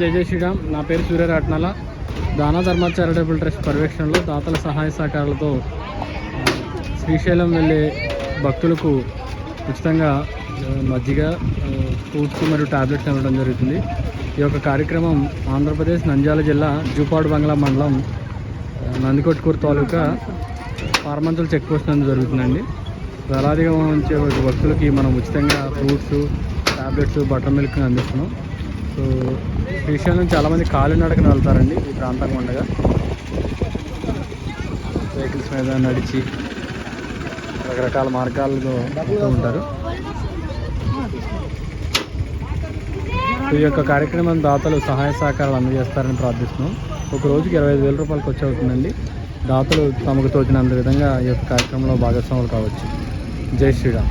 జై జై శ్రీరామ్. నా పేరు సూర్యరాట్నాల దానా ధర్మ చారిటబుల్ ట్రస్ట్ పర్యవేక్షణలో దాతల సహాయ సహకారాలతో శ్రీశైలం వెళ్ళే భక్తులకు ఉచితంగా మజ్జిగ ఫ్రూట్స్ మరియు టాబ్లెట్స్ ఇవ్వడం జరుగుతుంది. ఈ యొక్క కార్యక్రమం ఆంధ్రప్రదేశ్ నంద్యాల జిల్లా జూపాడు బంగ్లా మండలం నందికొట్కూరు తాలూకా పారమంతుల చెక్ పోస్ట్ నందు జరుగుతుందండి. వేలాదిగా ఉంచే భక్తులకి మనం ఉచితంగా ఫ్రూట్స్ టాబ్లెట్స్ బటర్ మిల్క్ అందిస్తున్నాం. సో శ్రీశైలం చాలామంది కాలినడకన వెళ్తారండి ఈ ప్రాంతం ఉండగా. వెహికల్స్ మీద నడిచి రకరకాల మార్గాల్లో వెళ్తూ ఉంటారు. ఈ యొక్క కార్యక్రమం దాతలు సహాయ సహకారాలు అందజేస్తారని ప్రార్థిస్తున్నాం. ఒక రోజుకి ఇరవై ఐదు వేల రూపాయలు ఖర్చు అవుతుందండి. దాతలు తమకు తోచినంత విధంగా ఈ యొక్క కార్యక్రమంలో భాగస్వాములు కావచ్చు. జై శ్రీరామ్.